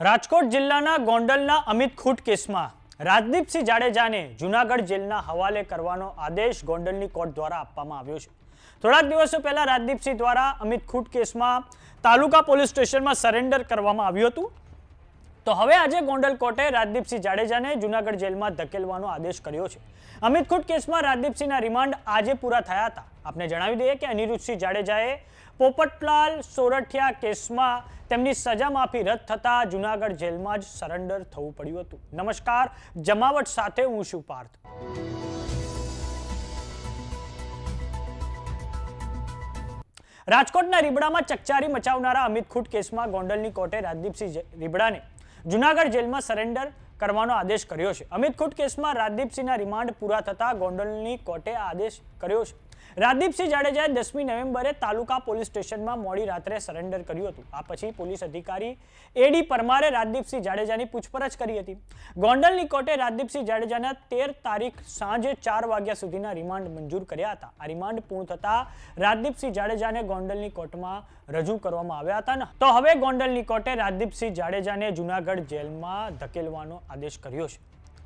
રાજકોટ જિલ્લાના ગોંડલના અમિત ખૂટ કેસમાં રાજદીપસિંહ જાડેજાને જૂનાગઢ જેલના હવાલે કરવાનો આદેશ ગોંડલની કોર્ટ દ્વારા આપવામાં આવ્યો છે. થોડાક દિવસો પહેલા રાજદીપસિંહ દ્વારા અમિત ખૂટ કેસમાં તાલુકા પોલીસ સ્ટેશનમાં સરેન્ડર કરવામાં આવ્યું હતું. તો હવે આજે ગોંડલ કોર્ટે રાજદીપસિંહ જાડેજાને જૂનાગઢ જેલમાં ધકેલવાનો આદેશ કર્યો છે. અમિત ખૂટ કેસમાં રાજદીપસિંહના રિમાન્ડ આજે પૂરા થયા હતા. આપને જણાવી દઈએ કે અનિરુદ્ધસિંહ જાડેજાએ પોપટલાલ સોરઠિયા કેસમાં તેમની સજા માફી રદ થતા જૂનાગઢ જેલમાં જ સરેન્ડર થવું પડ્યું હતું. નમસ્કાર, જમાવટ સાથે હું શું પાર્થ. રાજકોટના રીબડામાં ચકચારી મચાવનારા અમિત ખૂટ કેસમાં ગોંડલની કોર્ટે રાજદીપસિંહ રીબડાને જૂનાગઢ જેલમાં સરેન્ડર કરવાનો આદેશ કર્યો છે. અમિત ખૂટ કેસમાં રાજદીપસિંહના રિમાન્ડ પૂરા થતા ગોંડલની કોર્ટે આદેશ કર્યો છે. રાજદીપસિંહ જાડેજાએ દસમી નવેમ્બરે તાલુકા પોલીસ સ્ટેશનમાં મોડી રાત્રે સરેન્ડર કર્યું હતું. આ પછી પોલીસ અધિકારી એડી પરમારે રાજદીપસિંહ જાડેજાની પૂછપરછ કરી હતી. ગોંડલની કોર્ટે રાજદીપસિંહ જાડેજાના તેર તારીખ સાંજે ચાર વાગ્યા સુધીના રિમાન્ડ મંજૂર કર્યા હતા. આ રિમાન્ડ પૂર્ણ થતા રાજદીપસિંહ જાડેજાને ગોંડલની કોર્ટમાં રજૂ કરવામાં આવ્યા હતા ને. તો હવે ગોંડલની કોર્ટે રાજદીપસિંહ જાડેજાને જૂનાગઢ જેલમાં ધકેલવાનો આદેશ કર્યો છે.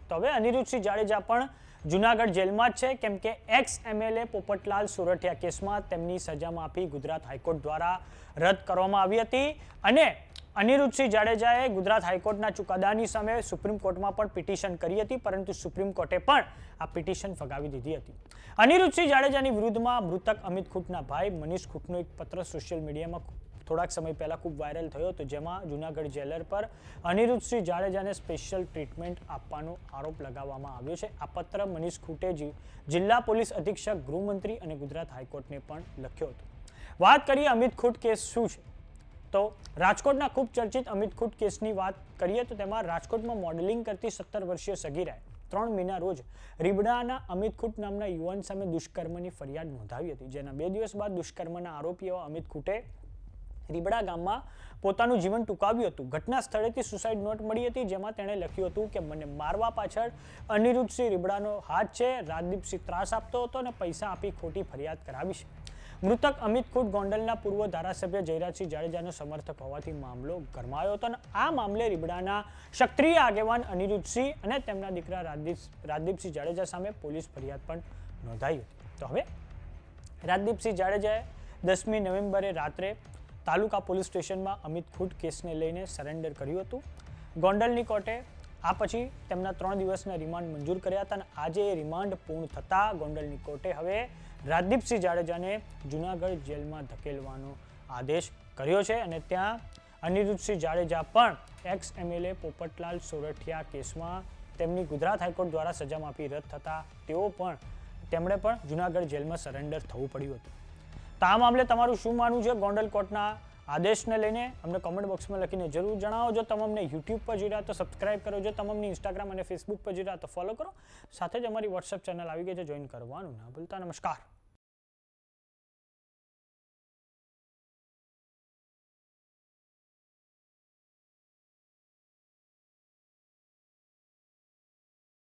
તો હવે અનિરુદ્ધસિંહ જાડેજા પણ જૂનાગઢ જેલમાં જ છે, કેમ કે એક્સ એમએલએ પોપટલાલ સુરઠિયા કેસમાં તેમની સજા માફી ગુજરાત હાઈકોર્ટ દ્વારા રદ કરવામાં આવી હતી. અને અનિરુદ્ધસિંહ જાડેજાએ ગુજરાત હાઈકોર્ટના ચુકાદાની સામે સુપ્રીમ કોર્ટમાં પણ પિટિશન કરી હતી, પરંતુ સુપ્રીમ કોર્ટે પણ આ પિટિશન ફગાવી દીધી હતી. અનિરુદ્ધસિંહ જાડેજાની વિરુદ્ધમાં મૃતક અમિત ખૂટના ભાઈ મનીષ ખૂટનો એક પત્ર સોશિયલ મીડિયામાં થોડાક સમય પહેલાં ખૂબ વાયરલ થયો હતો, જેમાં જૂનાગઢ જેલર પર અનિરુદ્ધસિંહ જાડેજાને સ્પેશિયલ ટ્રીટમેન્ટ આપવાનો આરોપ લગાવવામાં આવ્યો છે. આ પત્ર મનીષ ખુટેજી જિલ્લા પોલીસ અધિક્ષક, ગૃહમંત્રી અને ગુજરાત હાઈકોર્ટને પણ લખ્યો હતો. વાત કરીએ અમિત ખુટ કેસ શું છે? તો રાજકોટના ખૂબ ચર્ચિત અમિત ખુટ કેસની વાત કરીએ તો તેમાં રાજકોટમાં મોડેલિંગ કરતી સત્તર વર્ષીય સગીરાએ ત્રણ મહિના રોજ રીબડાના અમિત ખુટ નામના યુવાન સામે દુષ્કર્મની ફરિયાદ નોંધાવી હતી, જેના બે દિવસ બાદ દુષ્કર્મના આરોપી એવા અમિત ખૂટે રીબડા ગામમાં પોતાનું જીવન ટૂંકાવ્યું હતું. ઘટના સ્થળેથી સુસાઇડ નોટ મળી હતી, જેમાં તેણે લખ્યું હતું કે, મને મારવા પાછળ અનિરુદ્ધસિંહ રીબડાનો હાથ છે રાજદીપસિંહ ત્રાસ આપતો હતો અને પૈસા આપી ખોટી ફરિયાદ કરાવી છે. મૃતક અમિત ખૂટ ગોંડલના પૂર્વ ધારાસભ્ય જયરાજસિંહ જાડેજાનો સમર્થક હોવાથી મામલો ગરમાયો હતો અને આ મામલે રીબડાના સક્રિય આગેવાન અનિરુદ્ધસિંહ અને તેમના દીકરા રાજદીપ રાજદીપસિંહ જાડેજા સામે પોલીસ ફરિયાદ પણ નોંધાઈ હતી. તો હવે રાજદીપસિંહ જાડેજાએ દસમી નવેમ્બરે રાત્રે તાલુકા પોલીસ સ્ટેશનમાં અમિત ખૂટ કેસને લઈને સરેન્ડર કર્યું હતું. ગોંડલની કોર્ટે આ પછી તેમના ત્રણ દિવસના રિમાન્ડ મંજૂર કર્યા હતા અને આજે એ રિમાન્ડ પૂર્ણ થતાં ગોંડલની કોર્ટે હવે રાજદીપસિંહ જાડેજાને જૂનાગઢ જેલમાં ધકેલવાનો આદેશ કર્યો છે અને ત્યાં અનિરુદ્ધસિંહ જાડેજા પણ એક્સ એમએલએ પોપટલાલ સોરઠિયા કેસમાં તેમની ગુજરાત હાઈકોર્ટ દ્વારા સજા માફી રદ થતા તેઓ પણ તેમણે પણ જૂનાગઢ જેલમાં સરેન્ડર થવું પડ્યું હતું. તો આ મામલે તમારું શું માનવું છે ગોંડલ કોર્ટના આદેશને લઈને? અમને કોમેન્ટ બોક્સમાં લખીને જરૂર જણાવો. જો તમે અમને યુટ્યુબ પર જોઈ રહ્યા તો સબસ્ક્રાઇબ કરો. જો તમે અમને ઇન્સ્ટાગ્રામ અને ફેસબુક પર જોઈ રહ્યા તો ફોલો કરો. સાથે જ અમારી વોટ્સઅપ ચેનલ આવી ગઈ છે. જોઈન કરવાનું ના ભૂલતા. નમસ્કાર.